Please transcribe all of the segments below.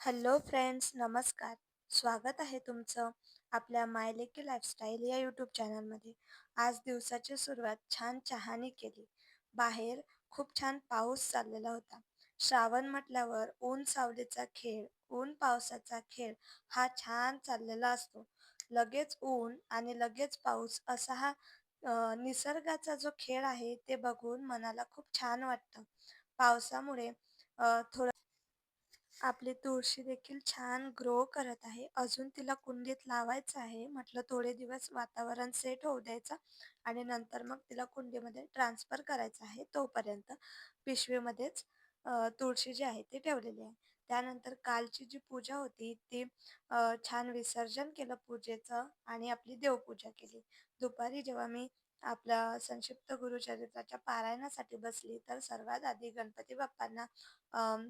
Hello friends नमस्कार. स्वागत आहे तुमचं आपल्या मायलेकी लाईफस्टाईल या यूट्यूब चॅनलमध्ये आज दिवसाची सुरुवात छान चहाने केली. बाहेर खूप छान पाऊस चाललेला होता. श्रावण म्हटल्यावर ऊन सावलीचा खेळ ऊन पावसाचा खेळ हा छान चाललेला असतो. लगेच ऊन आणि लगेच पाऊस असा हा निसर्गाचा जो खेळ आहे ते बघून मनाला खूप छान वाटतं. पावसामुळे थोडं आपली तुळशी देखील छान ग्रो करत आहे. अजून तिला कुंडीत लावायचं आहे. म्हटलं थोडे दिवस वातावरण सेट होऊ द्यायचं आणि नंतर मग तिला कुंडीमध्ये ट्रान्सफर करायचं आहे तोपर्यंत. पिशवीमध्येच तुळशी जी आहे ती ठेवलेली आहे. त्यानंतर कालची जी पूजा होती ती छान विसर्जन केलं पूजेचं आणि आपली देवपूजा केली. दुपारी जेव्हा मी आपल्या संक्षिप्त गुरुचरित्राच्या पारायणासाठी बसली तर सर्वात आधी गणपती बाप्पांना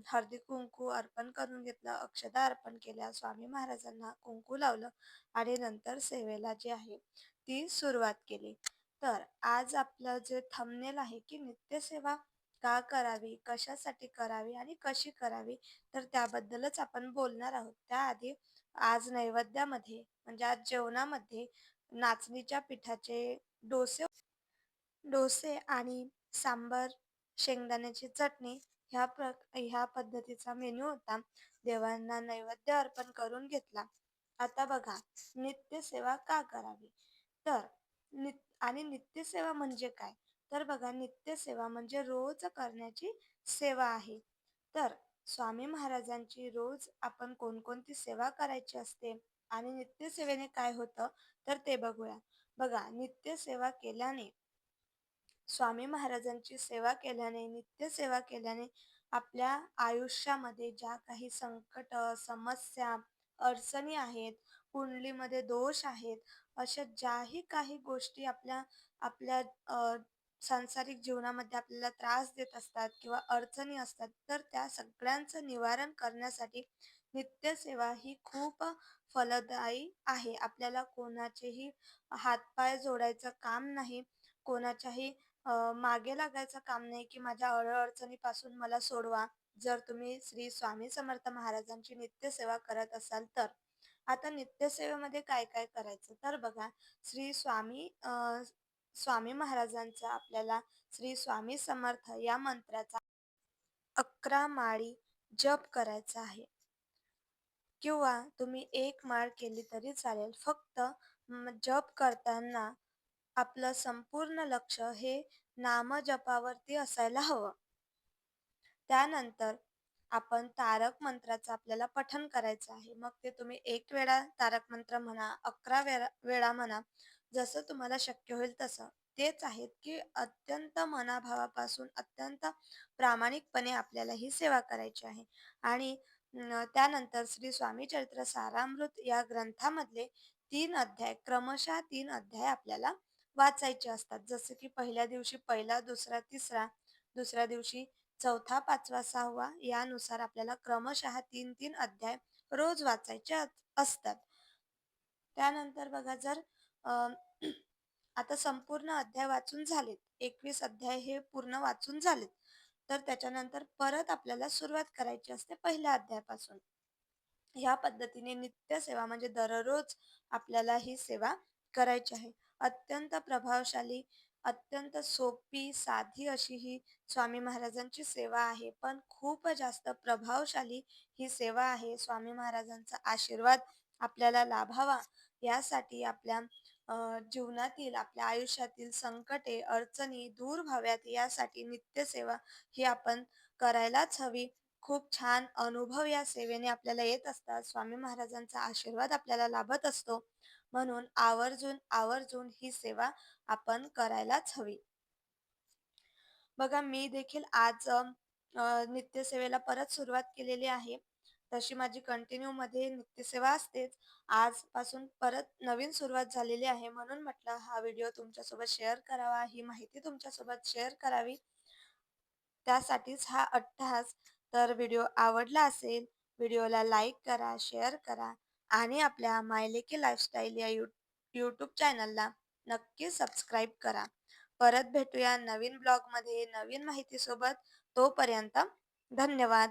हळदी कुंकू अर्पण करून घेतलं अक्षदा अर्पण केल्या स्वामी महाराजांना कुंकू लावलं आणि नंतर सेवेला जी आहे ती सुरुवात केली. तर आज आपलं जे थंबनेल आहे की नित्यसेवा का करावी कशासाठी करावी आणि कशी करावी तर त्याबद्दलच आपण बोलणार आहोत. त्याआधी आज नैवेद्यामध्ये म्हणजे आज जेवणामध्ये नाचणीच्या पिठाचे डोसे डोसे आणि सांबर शेंगदाण्याची चटणी ह्या प्र ह्या पद्धतीचा मेन्यू होता. देवांना नैवेद्य अर्पण करून घेतला. आता बघा नित्यसेवा का करावी? तर नि आणि नित्यसेवा म्हणजे काय? तर बघा नित्यसेवा म्हणजे रोज करण्याची सेवा आहे. तर स्वामी महाराजांची रोज आपण कोणकोणती सेवा करायची असते? आणि नित्यसेवेने काय होतं? तर ते बघूया. बघा नित्यसेवा केल्याने स्वामी महाराजांची सेवा केल्याने नित्यसेवा केल्याने आपल्या आयुष्यामध्ये ज्या काही संकट समस्या अडचणी आहेत कुंडलीमध्ये दोष आहेत अशा ज्याही काही गोष्टी आपल्या आपल्या सांसारिक जीवनामध्ये आपल्याला त्रास देत असतात किंवा अडचणी असतात तर त्या सगळ्यांचं निवारण करण्यासाठी नित्यसेवा ही खूप फलदायी आहे. आपल्याला कोणाचेही हातपाय जोडायचं काम नाही. कोणाच्याही मागे लागायचं काम नाही की माझ्या अडचणीपासून मला सोडवा. जर तुम्ही श्री स्वामी समर्थ महाराजांची नित्यसेवा करत असाल तर. आता नित्यसेवेमध्ये काय काय करायचं? तर बघा श्री स्वामी स्वामी महाराजांचा आपल्याला श्री स्वामी समर्थ या मंत्राचा अकरा माळी जप करायचा आहे. किंवा तुम्ही एक माळ केली तरी चालेल. फक्त जप करताना आपलं संपूर्ण लक्ष हे नामजपावरती असायला हवं. त्यानंतर आपण तारक मंत्राचं आपल्याला पठन करायचं आहे. मग ते तुम्ही एक वेळा तारक मंत्र म्हणा अकरा वेळा वेळा म्हणा जसं तुम्हाला शक्य होईल तसं. तेच आहेत की अत्यंत मनाभावापासून अत्यंत प्रामाणिकपणे आपल्याला ही सेवा करायची आहे. आणि त्यानंतर श्री स्वामी चरित्र सारामृत या ग्रंथामधले तीन अध्याय क्रमशः तीन अध्याय आपल्याला वाचायचे असतात. जसं की पहिल्या दिवशी पहिला दुसरा तिसरा दुसऱ्या दिवशी चौथा पाचवा सहावा यानुसार आपल्याला क्रमशः तीन तीन अध्याय रोज वाचायचे असतात. त्यानंतर बघा जर आता संपूर्ण अध्याय वाचून झालेत एकवीस अध्याय हे पूर्ण वाचून झालेत तर त्याच्यानंतर परत आपल्याला सुरुवात करायची असते पहिल्या अध्यायापासून. ह्या पद्धतीने नित्य सेवा म्हणजे दररोज आपल्याला ही सेवा करायची आहे. अत्यंत प्रभावशाली अत्यंत सोपी साधी अशी ही स्वामी महाराजांची सेवा आहे. पण खूप जास्त प्रभावशाली ही सेवा आहे. स्वामी महाराजांचा आशीर्वाद आपल्याला लाभावा यासाठी आपल्या जीवनातील आपल्या आयुष्यातील संकटे अडचणी दूर व्हाव्यात यासाठी नित्यसेवा ही आपण करायलाच हवी. खूप छान अनुभव या सेवेने आपल्याला येत असतात. स्वामी महाराजांचा आशीर्वाद आपल्याला लाभत असतो. म्हणून आवर्जून आवर्जून ही सेवा आपण करायलाच हवी. बघा मी देखील आज नित्यसेवेला परत सुरुवात केलेली आहे. तशी माझी कंटिन्यू मध्ये नित्यसेवा असतेच. आजपासून परत नवीन सुरुवात झालेली आहे म्हणून म्हटलं हा व्हिडिओ तुमच्यासोबत शेअर करावा. ही माहिती तुमच्यासोबत शेअर करावी. त्यासाठीच हा अट्टहास. तर व्हिडिओ आवडला असेल व्हिडिओला लाईक करा शेअर करा आणि आपल्या मायलेकी लाईफस्टाईल या यू यूट्यूब चॅनलला नक्की सबस्क्राईब करा. परत भेटूया नवीन ब्लॉगमध्ये नवीन माहितीसोबत. तोपर्यंत धन्यवाद.